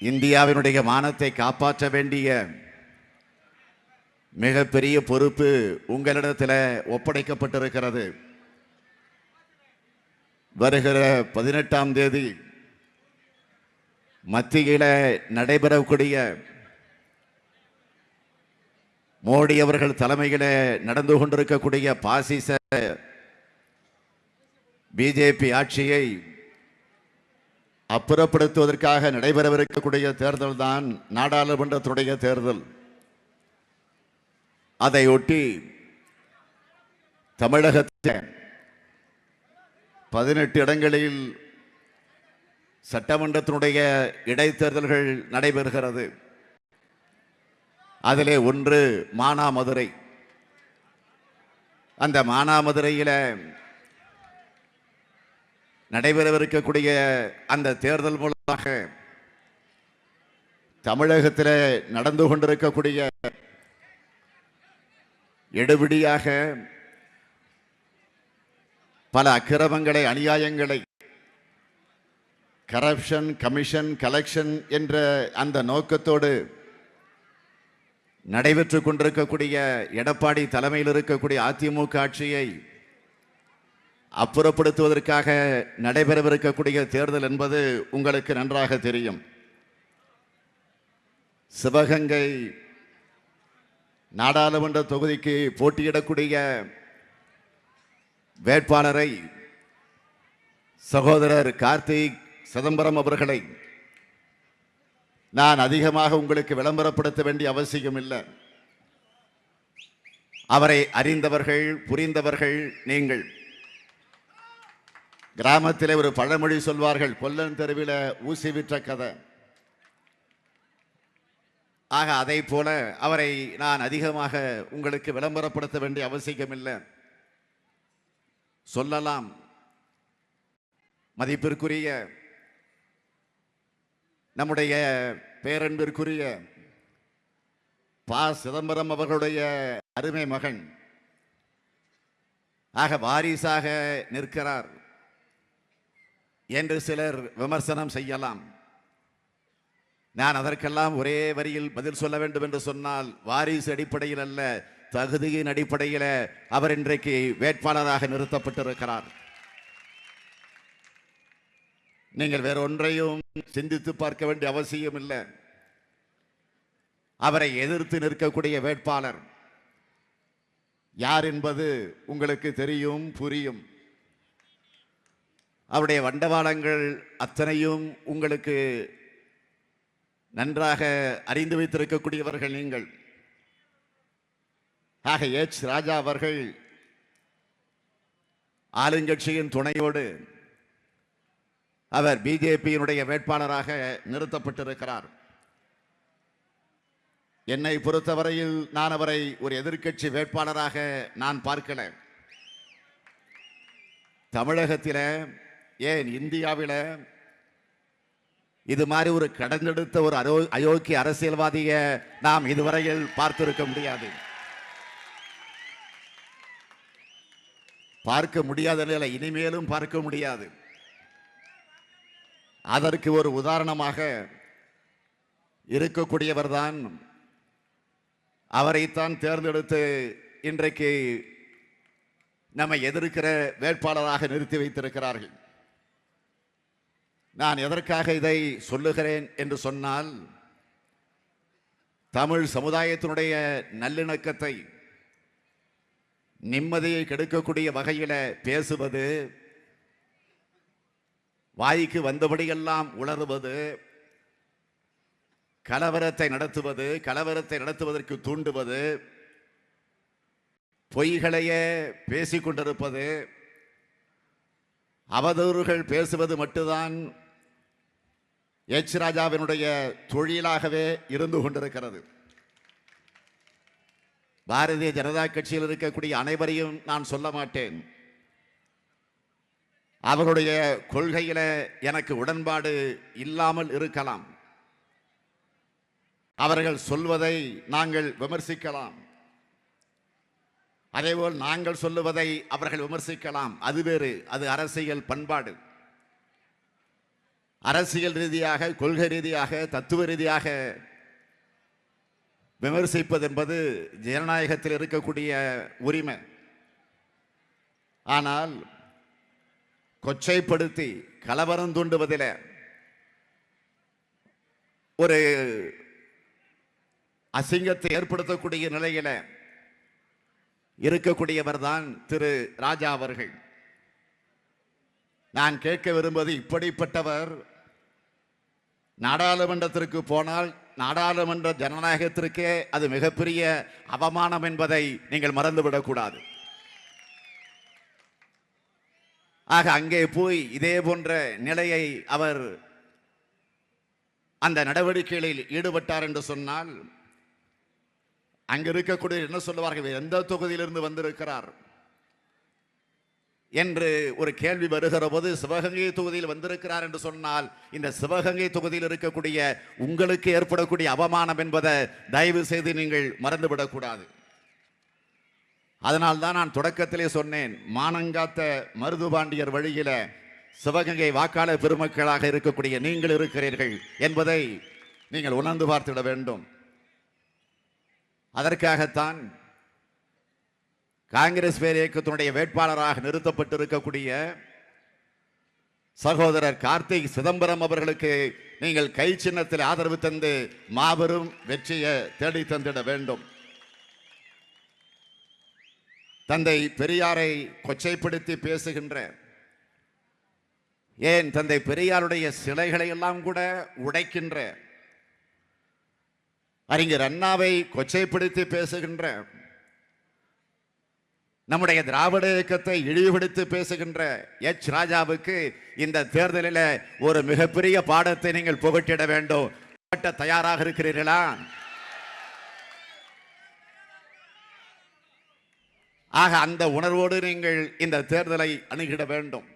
இந்தியாவினுடைய மானத்தை காப்பாற்ற வேண்டிய மிகப்பெரிய பொறுப்பு உங்களிடத்தில் ஒப்படைக்கப்பட்டிருக்கிறது. வருகிற பதினெட்டாம் தேதி மத்தியில் நடைபெறக்கூடிய மோடி அவர்கள் தலைமையில் நடந்து கொண்டிருக்கக்கூடிய பாசிச பிஜேபி ஆட்சியை அப்புறப்படுத்துவதற்காக நடைபெறவிருக்கக்கூடிய தேர்தல் தான் நாடாளுமன்றத்துடைய தேர்தல். அதையொட்டி தமிழகத்தில் பதினெட்டு இடங்களில் சட்டமன்றத்தினுடைய இடைத்தேர்தல்கள் நடைபெறுகிறது. அதிலே ஒன்று மானாமதுரை. அந்த மானாமதுரையில் நடைபெறவிருக்கக்கூடிய அந்த தேர்தல் மூலமாக தமிழகத்தில் நடந்து கொண்டிருக்கக்கூடிய எடுபிடியாக பல அக்கிரமங்களை அநியாயங்களை கரப்ஷன் கமிஷன் கலெக்ஷன் என்ற அந்த நோக்கத்தோடு நடைபெற்று கொண்டிருக்கக்கூடிய எடப்பாடி தலைமையில் இருக்கக்கூடிய அதிமுக ஆட்சியை அப்புறப்படுத்துவதற்காக நடைபெறவிருக்கக்கூடிய தேர்தல் என்பது உங்களுக்கு நன்றாக தெரியும். சிவகங்கை நாடாளுமன்ற தொகுதிக்கு போட்டியிடக்கூடிய வேட்பாளரை சகோதரர் கார்த்திக் சிதம்பரம் அவர்களை நான் அதிகமாக உங்களுக்கு விளம்பரப்படுத்த வேண்டிய அவசியம் இல்லை. அவரை அறிந்தவர்கள் புரிந்தவர்கள் நீங்கள். கிராமத்தில் ஒரு பழமொழி சொல்வார்கள் கொல்லன் தெருவில் ஊசி விற்ற கதை. ஆக அதை போல அவரை நான் அதிகமாக உங்களுக்கு விளம்பரப்படுத்த வேண்டிய அவசியம் இல்லை சொல்லலாம். மதிப்பிற்குரிய நம்முடைய பேரன்பிற்குரிய பா. சிதம்பரம் அவர்களுடைய அருமை மகன். ஆக வாரிசாக நிற்கிறார். என்று சிலர் விமர்சனம் செய்யலாம். நான் அதற்கெல்லாம் ஒரே வரியில் பதில் சொல்ல வேண்டும் என்று சொன்னால் வாரிசு அடிப்படையில் அல்ல தகுதியின் அடிப்படையில் அவர் இன்றைக்கு வேட்பாளராக நிறுத்தப்பட்டிருக்கிறார். நீங்கள் வேற ஒன்றையும் சிந்தித்து பார்க்க வேண்டிய அவசியம் இல்லை. அவரை எதிர்த்து நிற்கக்கூடிய வேட்பாளர் யார் என்பது உங்களுக்கு தெரியும் புரியும். அவருடைய வண்டவாளங்கள் அத்தனையும் உங்களுக்கு நன்றாக அறிந்து வைத்திருக்கக்கூடியவர்கள் நீங்கள். ஆக எச் ராஜா அவர்கள் ஆளுங்கட்சியின் துணையோடு அவர் பிஜேபியினுடைய வேட்பாளராக நிறுத்தப்பட்டிருக்கிறார். என்னை பொறுத்தவரையில் நான் அவரை ஒரு எதிர்க்கட்சி வேட்பாளராக நான் பார்க்கல. தமிழகத்தில் ஏன் இந்தியாவில் இது மாதிரி ஒரு கடந்தெடுத்த ஒரு அரோ அயோக்கிய அரசியல்வாதிய நாம் இதுவரையில் பார்த்திருக்க முடியாது. பார்க்க முடியாத நிலை இனிமேலும் பார்க்க முடியாது. அதற்கு ஒரு உதாரணமாக இருக்கக்கூடியவர்தான் அவரைத்தான் தேர்ந்தெடுத்து இன்றைக்கு நம்மை எதிர்க்கிற வேட்பாளராக நிறுத்தி வைத்திருக்கிறார்கள். நான் எதற்காக இதை சொல்லுகிறேன் என்று சொன்னால் தமிழ் சமுதாயத்தினுடைய நல்லிணக்கத்தை நிம்மதியை கெடுக்கக்கூடிய வகையில் பேசுவது வாய்க்கு வந்தபடியெல்லாம் உளறுவது கலவரத்தை நடத்துவது கலவரத்தை நடத்துவதற்கு தூண்டுவது பொய்களையே பேசிக்கொண்டிருப்பது அவதூறுகள் பேசுவது மட்டும்தான் எச் ராஜாவினுடைய தொழிலாகவே இருந்து கொண்டிருக்கிறது. பாரதிய ஜனதா கட்சியில் இருக்கக்கூடிய அனைவரையும் நான் சொல்ல மாட்டேன். அவர்களுடைய கொள்கையில எனக்கு உடன்பாடு இல்லாமல் இருக்கலாம். அவர்கள் சொல்வதை நாங்கள் விமர்சிக்கலாம். அதேபோல் நாங்கள் சொல்லுவதை அவர்கள் விமர்சிக்கலாம். அது வேறு அது அரசியல் பண்பாடு. அரசியல் ரீதியாக கொள்கை ரீதியாக தத்துவ ரீதியாக விமர்சிப்பது என்பது ஜனநாயகத்தில் இருக்கக்கூடிய உரிமை. ஆனால் கொச்சைப்படுத்தி கலவரம் தூண்டுவதில் ஒரு அசிங்கத்தை ஏற்படுத்தக்கூடிய நிலையில இருக்கக்கூடியவர் தான் திரு ராஜா அவர்கள். நான் கேட்க விரும்புவது இப்படிப்பட்டவர் நாடாளுமன்றத்திற்கு போனால் நாடாளுமன்ற ஜனநாயகத்திற்கே அது மிகப்பெரிய அவமானம் என்பதை நீங்கள் மறந்துவிடக்கூடாது. ஆக அங்கே போய் இதே போன்ற நிலையை அவர் அந்த நடவடிக்கைகளில் ஈடுபட்டார் என்று சொன்னால் அங்கே இருக்கக்கூடிய என்ன சொல்லுவார்கள்? எந்த தொகுதியிலிருந்து வந்திருக்கிறார்? என்று ஒரு கேள்வி வருகிற போது சிவகங்கை தொகுதியில் வந்திருக்கிறார் என்று சொன்னால் இந்த சிவகங்கை தொகுதியில் இருக்கக்கூடிய உங்களுக்கு ஏற்படக்கூடிய அவமானம் என்பதை தயவு செய்து நீங்கள் மறந்துவிடக்கூடாது. அதனால்தான் நான் தொடக்கத்திலே சொன்னேன் மானங்காத்த மருதுபாண்டியர் வழியில் சிவகங்கை வாக்காளர் பெருமக்களாக இருக்கக்கூடிய நீங்கள் இருக்கிறீர்கள் என்பதை நீங்கள் உணர்ந்து பார்த்திட வேண்டும். அதற்காகத்தான் காங்கிரஸ் பேர் இயக்கத்தினுடைய வேட்பாளராக நிறுத்தப்பட்டிருக்கக்கூடிய சகோதரர் கார்த்திக் சிதம்பரம் அவர்களுக்கு நீங்கள் கை சின்னத்தில் ஆதரவு தந்து மாபெரும் வெற்றியை தேடி தந்திட வேண்டும். தந்தை பெரியாரை கொச்சைப்படுத்தி பேசுகின்ற ஏன் தந்தை பெரியாருடைய சிலைகளை எல்லாம் கூட உடைக்கின்ற அறிஞர் அண்ணாவை கொச்சைப்படுத்தி பேசுகின்ற நம்முடைய திராவிட இயக்கத்தை இழிவுபடுத்தி பேசுகின்ற எச் ராஜாவுக்கு இந்த தேர்தலில் ஒரு மிகப்பெரிய பாடத்தை நீங்கள் புகட்டிட வேண்டும். கட்ட தயாராக இருக்கிறீர்களா? ஆக அந்த உணர்வோடு நீங்கள் இந்த தேர்தலை அணுகிட வேண்டும்.